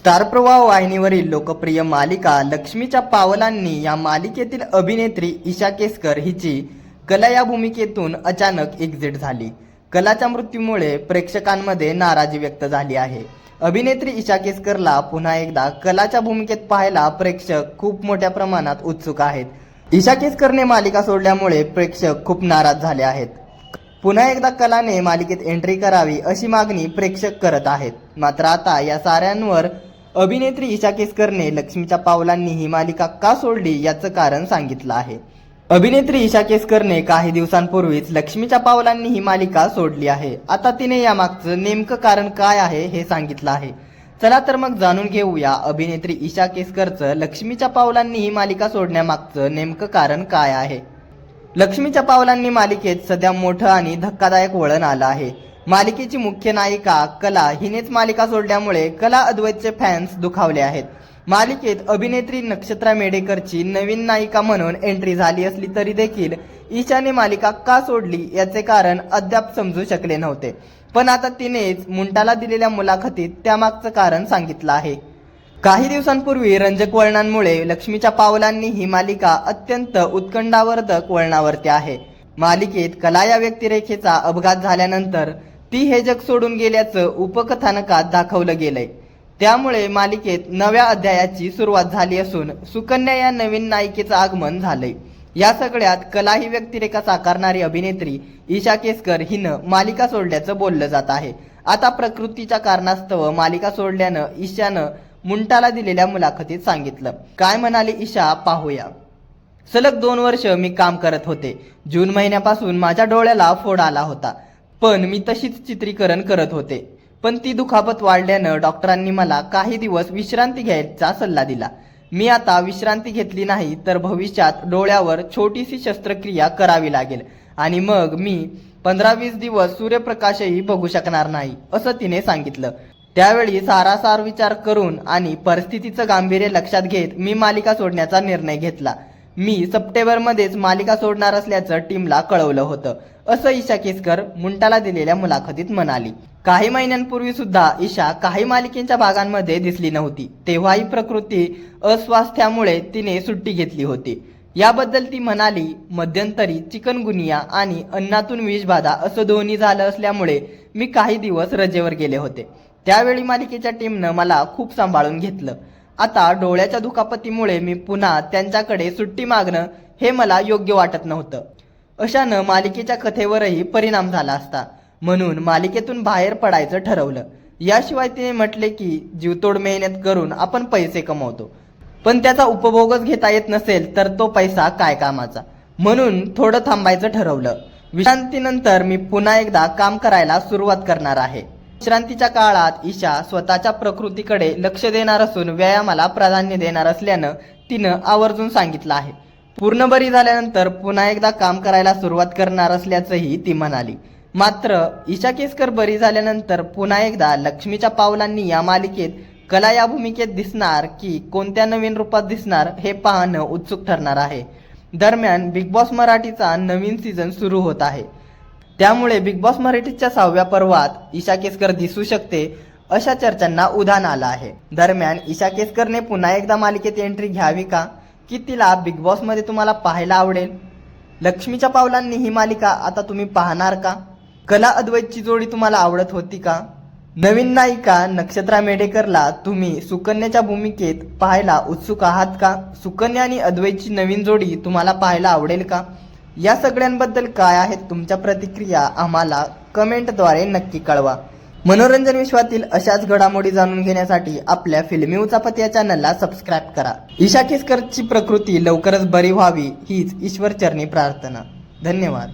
Star प्रवाह वाहिनीवरील लोकप्रिय मालिका लक्ष्मीच्या पावलांनी या मालिकेतील अभिनेत्री ईशा केसकर हिची कला या भूमिकेतून अचानक एक्झिट झाली. कलाच्या मृत्यूमुळे प्रेक्षकांमध्ये नाराजी व्यक्त झाली आहे. अभिनेत्री ईशा केसकरला पुन्हा एकदा कलाच्या भूमिकेत पाहायला प्रेक्षक खूप मोठ्या प्रमाणात उत्सुक आहेत. ईशा केसकरने मालिका सोडल्यामुळे प्रेक्षक खूप नाराज झाले आहेत. पुन्हा एकदा कलाने मालिकेत एंट्री करावी अशी मागणी प्रेक्षक करत आहेत. मात्र आता या साऱ्यांवर अभिनेत्री ईशा केसकरने लक्ष्मीच्या पावलांनी ही मालिका का सोडली याचं कारण सांगितलं आहे. अभिनेत्री ईशा केसकरने काही दिवसांपूर्वीच लक्ष्मीच्या पावलांनी ही मालिका सोडली आहे. आता तिने यामागचं नेमकं कारण काय आहे हे सांगितलं आहे. चला तर मग जाणून घेऊया अभिनेत्री ईशा केसकरचं लक्ष्मीच्या पावलांनी ही मालिका सोडण्यामागचं नेमकं कारण काय आहे. लक्ष्मीच्या पावलांनी मालिकेत सध्या मोठं आणि धक्कादायक वळण आलं आहे. मालिकेची मुख्य नायिका कला हिनेच मालिका सोडल्यामुळे कला अद्वैतचे फॅन्स दुखावले आहेत. मालिकेत अभिनेत्री नक्षत्रा मेडेकरची नवीन नायिका म्हणून एंट्री झाली असली तरी देखील ईशाने मालिका का सोडली याचे कारण अद्याप समजू शकले नव्हते. पण आता तिनेच मुंटाला दिलेल्या मुलाखतीत त्यामागचं कारण सांगितलं आहे. काही दिवसांपूर्वी रंजक वळणांमुळे लक्ष्मीच्या पावलांनी ही मालिका अत्यंत उत्कंठावर्धक वळणावरती आहे. मालिकेत कला या व्यक्तिरेखेचा अपघात झाल्यानंतर ती हे जग सोडून गेल्याचं उपकथानकात दाखवलं गेलंय. त्यामुळे मालिकेत नव्या अध्यायाची सुरुवात झाली असून सुकन्या या नवीन नायिकेचं आगमन झालंय. या सगळ्यात कला ही व्यक्तिरेखा साकारणारी अभिनेत्री ईशा केसकर हिनं मालिका सोडल्याचं बोललं जात आहे. आता प्रकृतीच्या कारणास्तव मालिका सोडल्यानं ईशानं मुंटाला दिलेल्या मुलाखतीत सांगितलं. काय म्हणाले ईशा पाहूया. सलग दोन वर्ष मी काम करत होते. जून महिन्यापासून माझ्या डोळ्याला फोड आला होता. पण मी तशीच चित्रीकरण करत होते. पण ती दुखापत वाढल्यानं डॉक्टरांनी मला काही दिवस विश्रांती घ्यायचा सल्ला दिला. मी आता विश्रांती घेतली नाही तर भविष्यात डोळ्यावर छोटीशी शस्त्रक्रिया करावी लागेल आणि मग मी पंधरा वीस दिवस सूर्यप्रकाशही बघू शकणार नाही असं तिने सांगितलं. त्यावेळी सारासार विचार करून आणि परिस्थितीचं गांभीर्य लक्षात घेत मी मालिका सोडण्याचा निर्णय घेतला. मी सप्टेंबरमध्येच मालिका सोडणार असल्याचं टीमला कळवलं होतं. असं ईशा केसकर मुंटाला दिलेल्या मुलाखतीत म्हणाली. काही महिन्यांपूर्वी सुद्धा ईशा काही मालिकेच्या भागांमध्ये दिसली नव्हती. तेव्हाही प्रकृती अस्वास्थ्यामुळे तिने सुट्टी घेतली होती. याबद्दल ती म्हणाली मध्यंतरी चिकनगुनिया आणि अन्नातून विषबाधा असं दोन्ही झालं असल्यामुळे मी काही दिवस रजेवर गेले होते. त्यावेळी मालिकेच्या टीमनं मला खूप सांभाळून घेतलं. आता डोळ्याच्या दुखापतीमुळे मी पुन्हा त्यांच्याकडे सुट्टी मागणं हे मला योग्य वाटत नव्हतं. अशानं मालिकेच्या कथेवरही परिणाम झाला असता. म्हणून मालिकेतून बाहेर पडायचं ठरवलं. याशिवाय तिने म्हटले की जीवतोड मेहनत करून आपण पैसे कमवतो. पण त्याचा उपभोगच घेता येत नसेल तर तो पैसा काय कामाचा? म्हणून थोडं थांबायचं ठरवलं. विश्रांतीनंतर मी पुन्हा एकदा काम करायला सुरुवात करणार आहे. विश्रांतीच्या काळात ईशा स्वतःच्या प्रकृतीकडे लक्ष देणार असून व्यायामाला प्राधान्य देणार असल्यानं तिनं आवर्जून सांगितलं आहे. पूर्ण बरी झाल्यानंतर पुन्हा एकदा काम करायला सुरुवात करणार असल्याचंही ती म्हणाली. मात्र ईशा केसकर बरी झाल्यानंतर पुन्हा एकदा लक्ष्मीच्या पावलांनी या मालिकेत कला या भूमिकेत दिसणार की कोणत्या नवीन रूपात दिसणार हे पाहणं उत्सुक ठरणार आहे. दरम्यान बिग बॉस मराठीचा नवीन सीझन सुरू होत आहे. त्यामुळे बिग बॉस मराठीच्या सहाव्या पर्वात ईशा केसकर दिसू शकते अशा चर्चांना उधाण आलं आहे. दरम्यान ईशा केसकरने पुन्हा एकदा मालिकेत एंट्री घ्यावी का? की तिला बिग बॉसमध्ये तुम्हाला पाहायला आवडेल? लक्ष्मीच्या पावलांनी ही मालिका आता तुम्ही पाहणार का? कला अद्वैतची जोडी तुम्हाला आवडत होती का? नवीन नायिका नक्षत्रा मेडेकरला तुम्ही सुकन्याच्या भूमिकेत पाहायला उत्सुक आहात का? सुकन्या आणि अद्वैतची नवीन जोडी तुम्हाला पाहायला आवडेल का? या सगळ्यांबद्दल काय आहेत तुमच्या प्रतिक्रिया आम्हाला कमेंटद्वारे नक्की कळवा. मनोरंजन विश्वातील अशाच घडामोडी जाणून घेण्यासाठी आपल्या फिल्मी उचापत या चॅनलला सबस्क्राईब करा. ईशा केसकरची प्रकृती लवकरच बरी व्हावी हीच ईश्वरचरणी प्रार्थना. धन्यवाद.